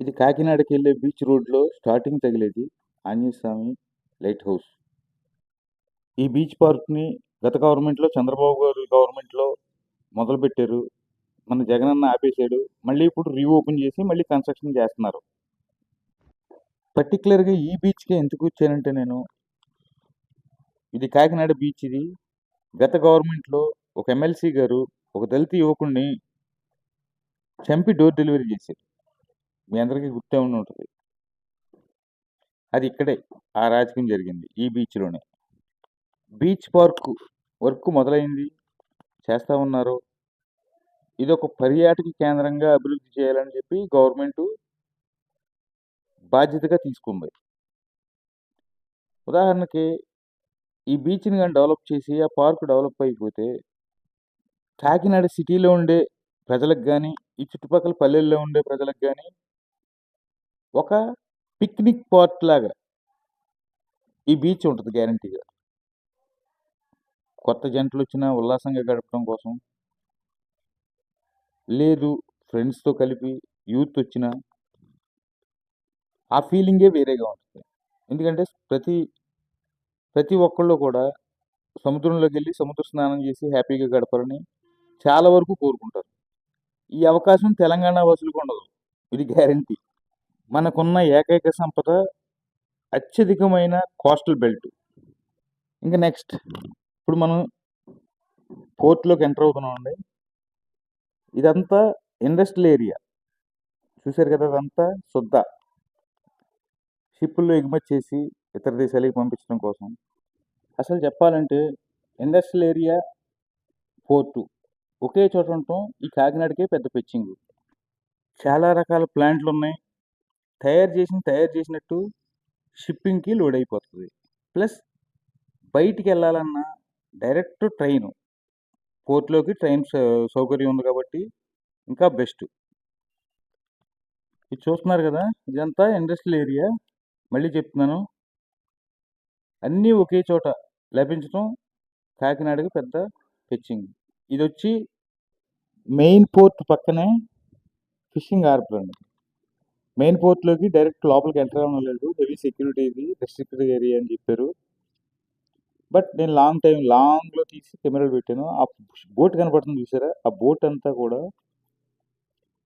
ఇది కాకినాడకి వెళ్ళే బీచ్ రోడ్లో స్టార్టింగ్ తగిలేది ఆంజనేయ స్వామి లైట్ హౌస్. ఈ బీచ్ పార్క్ని గత గవర్నమెంట్లో చంద్రబాబు గారు గవర్నమెంట్లో మొదలుపెట్టారు. మన జగనన్న ఆపేశాడు. మళ్ళీ ఇప్పుడు రీఓపెన్ చేసి మళ్ళీ కన్స్ట్రక్షన్ చేస్తున్నారు. పర్టికులర్గా ఈ బీచ్కి ఎందుకు వచ్చానంటే నేను ఇది కాకినాడ బీచ్ ఇది. గత గవర్నమెంట్లో ఒక ఎమ్మెల్సీ గారు ఒక దళిత యువకుడిని చంపి డోర్ డెలివరీ చేశారు. మీ అందరికీ గుర్తే ఉండి ఉంటుంది అది ఇక్కడే ఆ రాజకీయం జరిగింది ఈ బీచ్లోనే. బీచ్ పార్క్ వర్క్ మొదలైంది. చేస్తూ ఉన్నారు? ఇది ఒక పర్యాటక కేంద్రంగా అభివృద్ధి చేయాలని చెప్పి గవర్నమెంట్ బాధ్యతగా తీసుకుంది. ఉదాహరణకి ఈ బీచ్ని కానీ డెవలప్ చేసి ఆ పార్క్ డెవలప్ అయిపోతే కాకినాడ సిటీలో ఉండే ప్రజలకు కానీ ఈ చుట్టుపక్కల పల్లెల్లో ఉండే ప్రజలకు కానీ ఒక పిక్నిక్ పార్క్ లాగా. ఈ బీచ్ ఉంటుంది గ్యారంటీగా కొత్త జంటలు వచ్చినా ఉల్లాసంగా గడపడం కోసం. లేదు ఫ్రెండ్స్తో కలిపి యూత్ వచ్చిన ఆ ఫీలింగే వేరేగా ఉంటుంది. ఎందుకంటే ప్రతి ప్రతి ఒక్కళ్ళు కూడా సముద్రంలోకి వెళ్ళి సముద్ర స్నానం చేసి హ్యాపీగా గడపాలని చాలా వరకు కోరుకుంటారు. ఈ అవకాశం తెలంగాణ వాసులకు ఉండదు. ఇది గ్యారంటీ మనకున్న ఏకైక సంపద అత్యధికమైన కోస్టల్ బెల్ట్. ఇంకా నెక్స్ట్ ఇప్పుడు మనం పోర్ట్లోకి ఎంటర్ అవుతున్నామండి. ఇదంతా ఇండస్ట్రియల్ ఏరియా. చూశారు కదా అదంతా శుద్ధ. షిప్పుల్లో ఎగుమతి చేసి ఇతర దేశాలకు పంపించడం కోసం. అసలు చెప్పాలంటే ఇండస్ట్రియల్ ఏరియా పోర్టు. ఒకే చోట ఉండటం ఈ కాకినాడకే పెద్ద పిచ్చింగ్. చాలా రకాల ప్లాంట్లు ఉన్నాయి తయారు చేసిన తయారు చేసినట్టు షిప్పింగ్కి లోడ్ అయిపోతుంది ప్లస్ బయటికి వెళ్ళాలన్నా డైరెక్ట్ ట్రైన్. పోర్ట్లోకి ట్రైన్ సౌ- సౌకర్యం ఉంది కాబట్టి ఇంకా బెస్ట్. ఇది చూస్తున్నారు కదా ఇదంతా ఇండస్ట్రియల్ ఏరియా. మళ్ళీ చెప్తున్నాను. అన్నీ ఒకే చోట లభించడం కాకినాడకి పెద్ద ఫిచ్చింగ్ ఇది వచ్చి మెయిన్ పోర్ట్ పక్కనే ఫిషింగ్ హార్బర్ అండి. మెయిన్ పోర్ట్లోకి డైరెక్ట్ లోపలికి ఎంటర్ అవ్వడం లేదు. హెవీ సెక్యూరిటీ ఇది రెస్ట్రిక్టెడ్ ఏరియా అని చెప్పారు. బట్ నేను లాంగ్ టైం లాంగ్లో తీసి కెమెరాలు పెట్టాను. ఆ బోట్ కనపడుతుంది చూసారా? ఆ బోట్ అంతా కూడా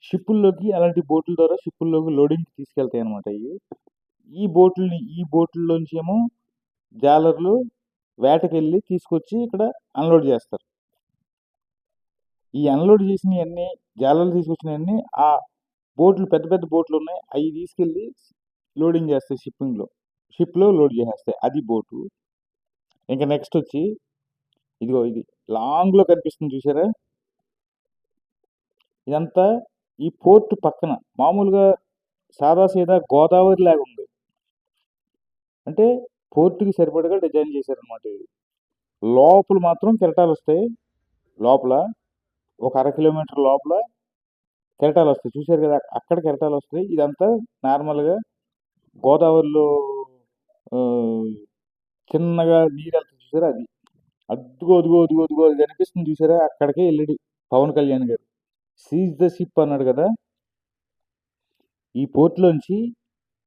షిప్పుల్లోకి అలాంటి బోట్ల ద్వారా షిప్పుల్లోకి లోడింగ్ తీసుకెళ్తాయి అనమాట ఇవి ఈ బోట్లని ఈ బోట్లలోంచి ఏమో జాలర్లు వేటకెళ్ళి తీసుకొచ్చి ఇక్కడ అన్లోడ్ చేస్తారు. ఈ అన్లోడ్ చేసినవన్నీ జాలర్లు తీసుకొచ్చినవన్నీ ఆ బోట్లు పెద్ద పెద్ద బోట్లు ఉన్నాయి. అవి తీసుకెళ్ళి లోడింగ్ చేస్తాయి షిప్పింగ్లో. షిప్లో లోడ్ చేసేస్తాయి. అది బోటు. ఇంకా నెక్స్ట్ వచ్చి ఇదిగో ఇది లాంగ్లో కనిపిస్తుంది చూసారా ఇదంతా ఈ పోర్ట్ పక్కన. మామూలుగా సాదా సీదా గోదావరి లాగా ఉంది. అంటే పోర్టుకి సరిపడగా డిజైన్ చేశారనమాట ఇది. లోపల మాత్రం కెరటాలు వస్తాయి. లోపల ఒక అర కిలోమీటర్ లోపల కెరటాలు వస్తాయి చూశారు కదా అక్కడ కెరటాలు వస్తాయి ఇదంతా నార్మల్గా గోదావరిలో చిన్నగా నీరు వెళ్తుంది చూసారా అది? అద్దుగో అదుగో అదుగో అదుగో అది కనిపిస్తుంది చూసారా? అక్కడికే వెళ్ళాడు పవన్ కళ్యాణ్ గారు. సీజ్ ద షిప్ అన్నాడు కదా? ఈ పోర్ట్లోంచి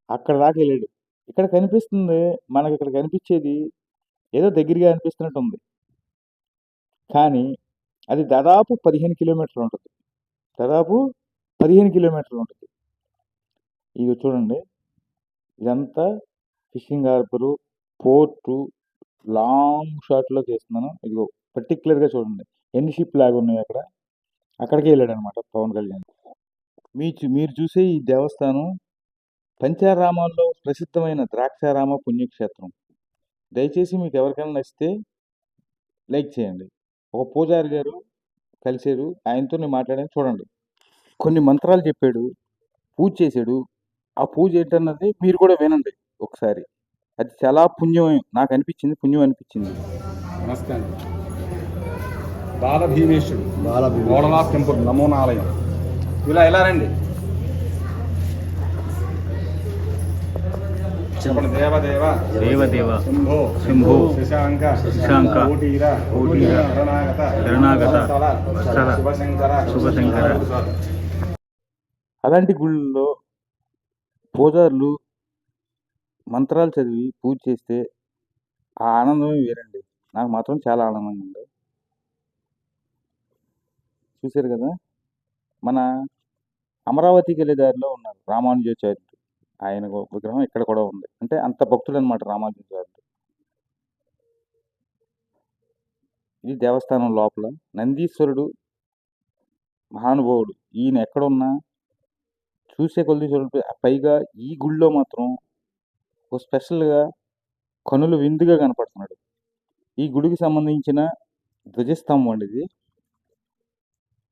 అక్కడ దాకా వెళ్ళాడు ఇక్కడ కనిపిస్తుంది మనకి ఇక్కడ కనిపించేది ఏదో దగ్గరగా అనిపిస్తున్నట్టు ఉంది కానీ అది దాదాపు పదిహేను కిలోమీటర్లు ఉంటుంది. దాదాపు పదిహేను కిలోమీటర్లు ఉంటుంది. ఇది చూడండి. ఇదంతా ఫిషింగ్ హార్బరు పోర్టు లాంగ్ షాట్లో చేస్తున్నాను. ఇదిగో పర్టికులర్గా చూడండి. ఎన్ని షిప్ లాగా ఉన్నాయి అక్కడ. అక్కడికి వెళ్ళాడు అనమాట పవన్ కళ్యాణ్. మీ చూ- మీరు చూసే ఈ దేవస్థానం పంచారామాల్లో ప్రసిద్ధమైన ద్రాక్షారామ పుణ్యక్షేత్రం. దయచేసి మీకు ఎవరికైనా నచ్చితే లైక్ చేయండి. ఒక పూజారి గారు కలిసారు ఆయనతో నేను మాట్లాడాను. చూడండి. కొన్ని మంత్రాలు చెప్పాడు పూజ చేశాడు. ఆ పూజ ఏంటన్నది మీరు కూడా వినండి ఒకసారి. అది చాలా పుణ్యం నాకు అనిపించింది పుణ్యం అనిపించింది. నమస్తే అండి. బాల భీమేశ్వరుడు బాల భీమేశ్వరుడు. మోడలాఫ్ టెంపుల్ నమోనాలయం ఇలా ఎలా రండి? చెప్పండి. దేవదేవ. దేవదేవ. శంభో. శంభో. శశాంక. శశాంక. కోటీర. కోటీర. శరణాగత శరణాగత వత్సల. వత్సల. శుభశంకర. శుభశంకర. అలాంటి గుళ్ళలో పూజారులు మంత్రాలు చదివి పూజ చేస్తే ఆ ఆనందమే వేరండి. నాకు మాత్రం చాలా ఆనందంగా ఉంది చూశారు కదా? మన అమరావతికి వెళ్ళే దారిలో ఉన్నారు రామానుజాచార్యులు ఆయన విగ్రహం ఇక్కడ కూడా ఉంది. అంటే అంత భక్తుడు అనమాట రామానుజాచార్యులు ఇది దేవస్థానం లోపల నందీశ్వరుడు మహానుభావుడు. ఈయన ఎక్కడున్నా చూసే కొద్ది చూడండి పైగా ఈ గుళ్ళో మాత్రం ఒక స్పెషల్గా కనులు విందుగా కనపడుతున్నాడు. ఈ గుడికి సంబంధించిన ధ్వజస్తంభం అండి ఇది.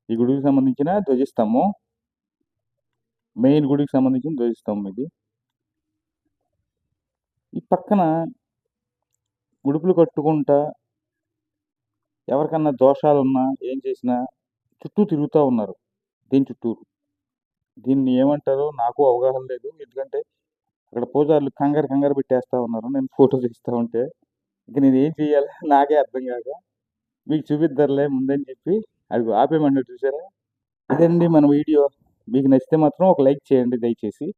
ఈ గుడికి సంబంధించిన ధ్వజస్తంభం. మెయిన్ గుడికి సంబంధించిన ధ్వజస్తంభం ఇది. ఈ పక్కన గుడుపులు కట్టుకుంటా ఎవరికన్నా దోషాలు ఉన్నా ఏం చేసినా చుట్టూ తిరుగుతూ ఉన్నారు. దీని చుట్టూరు. దీన్ని ఏమంటారో నాకు అవగాహన లేదు. ఎందుకంటే అక్కడ పూజారులు కంగారు కంగారు పెట్టేస్తా ఉన్నారు. నేను ఫోటో తీస్తూ ఉంటే ఇక నేను ఏం చేయాలి? నాకే అర్థం కాక మీకు చూపిద్దరులే ముందని చెప్పి అది ఆపేయమన్నాడు చూసారా? ఇదండి మన వీడియో. మీకు నచ్చితే మాత్రం ఒక లైక్ చేయండి దయచేసి.